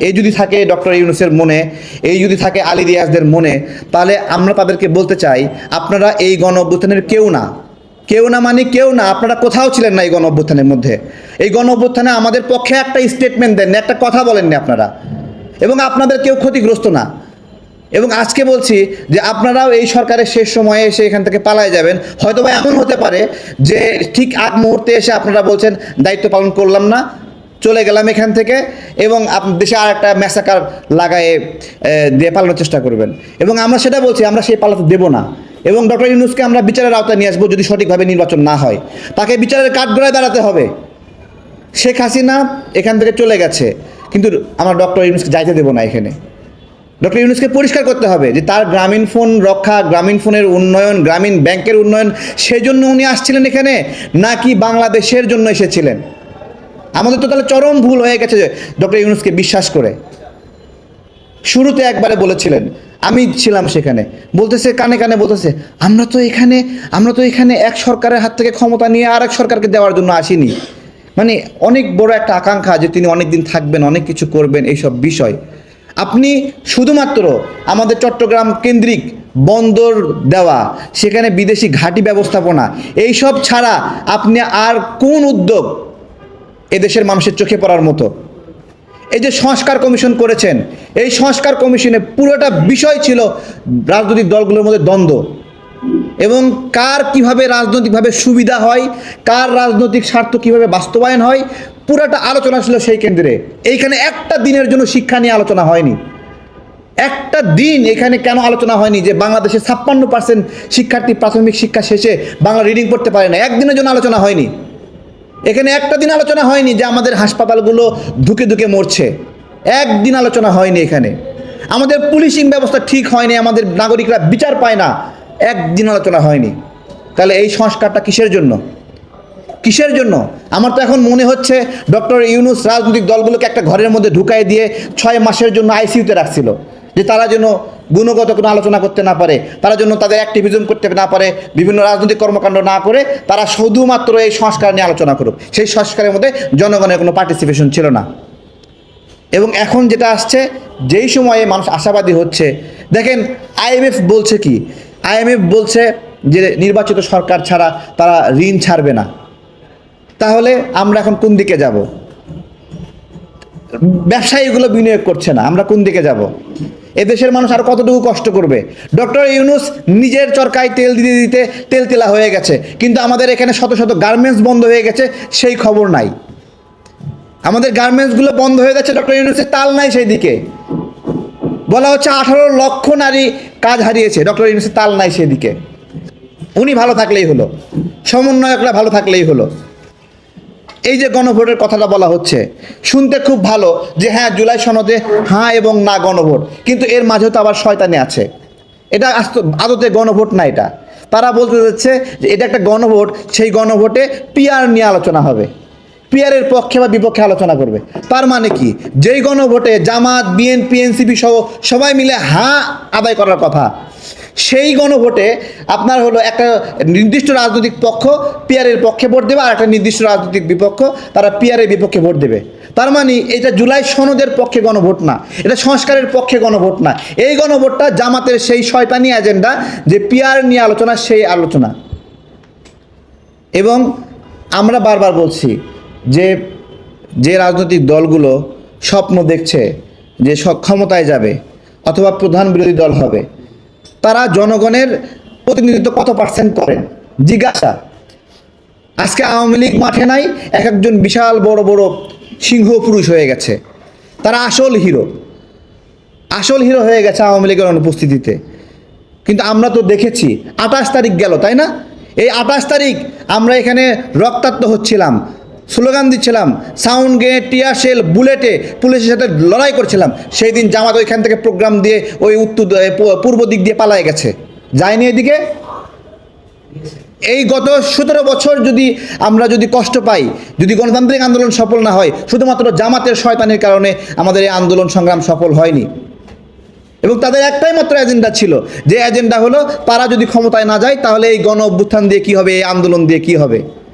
এই যদি থাকে ডক্টর ইউনুসের মনে, এই যদি থাকে আলী রিয়াজদের মনে, তাহলে আমরা তাদেরকে বলতে চাই, আপনারা এই গণ অভ্যুত্থানের কেউ না। কেউ না মানে কেউ না, আপনারা কোথাও ছিলেন না এই গণ অভ্যুত্থানের মধ্যে। এই গণ অভ্যুত্থানে আমাদের পক্ষে একটা স্টেটমেন্ট দেননি একটা কথা বলেননি আপনারা। এবং আপনাদের কেউ ক্ষতিগ্রস্ত না। এবং আজকে বলছি যে আপনারাও এই সরকারের শেষ সময়ে এসে এখান থেকে পালায় যাবেন। হয়তো বা এমন হতে পারে যে ঠিক আগ মুহূর্তে এসে আপনারা বলছেন, দায়িত্ব পালন করলাম না। চলে গেলাম এখান থেকে এবং দেশে আর একটা ম্যাসাকার লাগায়ে দিয়ে পালানোর চেষ্টা করবেন। এবং আমরা সেটা বলছি, আমরা সেই পালাতে দেব না। এবং ডক্টর ইউনুসকে আমরা বিচারের আওতায় নিয়ে আসব যদি সঠিকভাবে নির্বাচন না হয়। তাকে বিচারের কাঠগড়ায় দাঁড়াতে হবে। শেখ হাসিনা এখান থেকে চলে গেছে, কিন্তু আমরা ডক্টর ইউনুসকে যাইতে দেবো না এখানে। ডক্টর ইউনুসকে পরিষ্কার করতে হবে যে তার গ্রামীণ ফোন রক্ষা, গ্রামীণ ফোনের উন্নয়ন, গ্রামীণ ব্যাংকের উন্নয়ন, সেজন্য উনি আসছিলেন এখানে, নাকি বাংলাদেশের জন্য এসেছিলেন? আমাদের তো তাহলে চরম ভুল হয়ে গেছে যে ডক্টর ইউনুসকে বিশ্বাস করে। শুরুতে একবারে বলেছিলেন, আমি ছিলাম সেখানে। বলতেছে, কানে কানে বলতেছে, আমরা তো এখানে, আমরা তো এখানে এক সরকারের হাত থেকে ক্ষমতা নিয়ে আর এক সরকারকে দেওয়ার জন্য আসিনি। মানে অনেক বড় একটা আকাঙ্ক্ষা যে তিনি অনেক দিন থাকবেন, অনেক কিছু করবেন এইসব বিষয়। আপনি শুধুমাত্র আমাদের চট্টগ্রাম কেন্দ্রিক বন্দর দেওয়া, সেখানে বিদেশি ঘাঁটি ব্যবস্থাপনা, এইসব ছাড়া আপনি আর কোন উদ্যোগ এদেশের মানুষের চোখে পড়ার মতো। এই যে সংস্কার কমিশন করেছেন, এই সংস্কার কমিশনে পুরোটা বিষয় ছিল রাজনৈতিক দলগুলোর মধ্যে দ্বন্দ্ব। এবং কার কীভাবে রাজনৈতিকভাবে সুবিধা হয়, কার রাজনৈতিক স্বার্থ কীভাবে বাস্তবায়ন হয়, পুরোটা আলোচনা ছিল সেই কেন্দ্রে। এইখানে একটা দিনের জন্য শিক্ষা নিয়ে আলোচনা হয়নি। একটা দিন এখানে কেন আলোচনা হয়নি যে বাংলাদেশে ছাপ্পান্ন পার্সেন্ট শিক্ষার্থী প্রাথমিক শিক্ষা শেষে বাংলা রিডিং পড়তে পারে না? একদিনের জন্য আলোচনা হয়নি। এখানে একটা দিন আলোচনা হয়নি যে আমাদের হাসপাতালগুলো ধুকে ধুকে মরছে। একদিন আলোচনা হয়নি এখানে। আমাদের পুলিশিং ব্যবস্থা ঠিক হয়নি, আমাদের নাগরিকরা বিচার পায় না। একদিন আলোচনা হয়নি। তাহলে এই সংস্কারটা কিসের জন্য? কিসের জন্য? আমার তো এখন মনে হচ্ছে ডক্টর ইউনুস রাজনৈতিক দলগুলোকে একটা ঘরের মধ্যে ঢুকাই দিয়ে ছয় মাসের জন্য আইসিইউতে রাখছিল। যে তারা যেন গুণগত কোনো আলোচনা করতে না পারে, তারা যেন তাদের অ্যাক্টিভিজম করতে না পারে, বিভিন্ন রাজনৈতিক কর্মকাণ্ড না করে, তারা শুধুমাত্র এই সংস্কার নিয়ে আলোচনা করুক। সেই সংস্কারের মধ্যে জনগণের কোনো পার্টিসিপেশন ছিল না। এবং এখন যেটা আসছে, যেই সময়ে মানুষ আশাবাদী হচ্ছে, দেখেন আইএমএফ বলছে কি? আইএমএফ বলছে যে নির্বাচিত সরকার ছাড়া তারা ঋণ ছাড়বে না। তাহলে আমরা এখন কোন দিকে যাব? ব্যবসায়ীগুলো বিনিয়োগ করছে না, আমরা কোন দিকে যাব? এদেশের মানুষ আর কতটুকু কষ্ট করবে? ডক্টর ইউনুস নিজের চরকায় তেল দিতে দিতে তেল তেলা হয়ে গেছে, কিন্তু আমাদের এখানে শত শত গার্মেন্টস বন্ধ হয়ে গেছে, সেই খবর নাই। আমাদের গার্মেন্টসগুলো বন্ধ হয়ে যাচ্ছে ডক্টর ইউনুসের, তাল নাই সেই দিকে বলা হচ্ছে আঠারো লক্ষ নারী কাজ হারিয়েছে, ডক্টর ইউনুসের তাল নাই সেদিকে উনি ভালো থাকলেই হলো, সমন্বয়করা ভালো থাকলেই হলো। এই যে গণভোটের কথাটা বলা হচ্ছে, শুনতে খুব ভালো যে হ্যাঁ জুলাই সনদে হ্যাঁ এবং না গণভোট, কিন্তু এর মাঝেও তো আবার শয়তানি আছে। এটা আস্ত- আদতে গণভোট না এটা। তারা বলতে যাচ্ছে যে এটা একটা গণভোট, সেই গণভোটে পিয়ার নিয়ে আলোচনা হবে। পিয়ারের পক্ষে বা বিপক্ষে আলোচনা করবে। তার মানে কি? যেই গণভোটে জামাত বিএনপি এনসিপি সহ সবাই মিলে হ্যাঁ আদায় করার কথা। সেই গণভোটে আপনার হলো একটা নির্দিষ্ট রাজনৈতিক পক্ষ পিয়ারের পক্ষে ভোট দেবে, আর একটা নির্দিষ্ট রাজনৈতিক বিপক্ষ তারা পিয়ারের বিপক্ষে ভোট দেবে। তার মানে এটা জুলাই সনদের পক্ষে গণভোট না, এটা সংস্কারের পক্ষে গণভোট না। এই গণভোটটা জামাতের সেই শয়তানি এজেন্ডা যে পিয়ার নিয়ে আলোচনা, সেই আলোচনা। এবং আমরা বারবার বলছি যে যে রাজনৈতিক দলগুলো স্বপ্ন দেখছে যে স- ক্ষমতায় যাবে, অথবা প্রধান বিরোধী দল হবে তারা জনগণের প্রতিনিধিত্ব কত পার্সেন্ট করেন? জিজ্ঞাসা। আজকে আওয়ামী লীগ মাঠে নাই, এক একজন বিশাল বড় বড় সিংহ পুরুষ হয়ে গেছে। তারা আসল হিরো। আসল হিরো হয়ে গেছে আওয়ামী লীগের অনুপস্থিতিতে। কিন্তু আমরা তো দেখেছি, আঠাশ তারিখ গেল, তাই না? এই আঠাশ তারিখ আমরা এখানে রক্তাক্ত হচ্ছিলাম। স্লোগান দিচ্ছিলাম, সাউন্ড গে টিয়ার শেল বুলেটে পুলিশের সাথে লড়াই করছিলাম। সেই দিন জামাত ওইখান থেকে প্রোগ্রাম দিয়ে ওই উত্তর পূর্ব দিক দিয়ে পালায় গেছে। যায়নি এদিকে? এই গত সতেরো বছর যদি আমরা যদি কষ্ট পাই, যদি গণতান্ত্রিক আন্দোলন সফল না হয়, শুধুমাত্র জামাতের শয়তানের কারণে আমাদের এই আন্দোলন সংগ্রাম সফল হয়নি। এবং তাদের একটাই মাত্র এজেন্ডা ছিল, যে এজেন্ডা হলো, তারা যদি ক্ষমতায় না যায়, তাহলে এই গণ অভ্যুত্থান দিয়ে কি হবে, এই আন্দোলন দিয়ে কি হবে?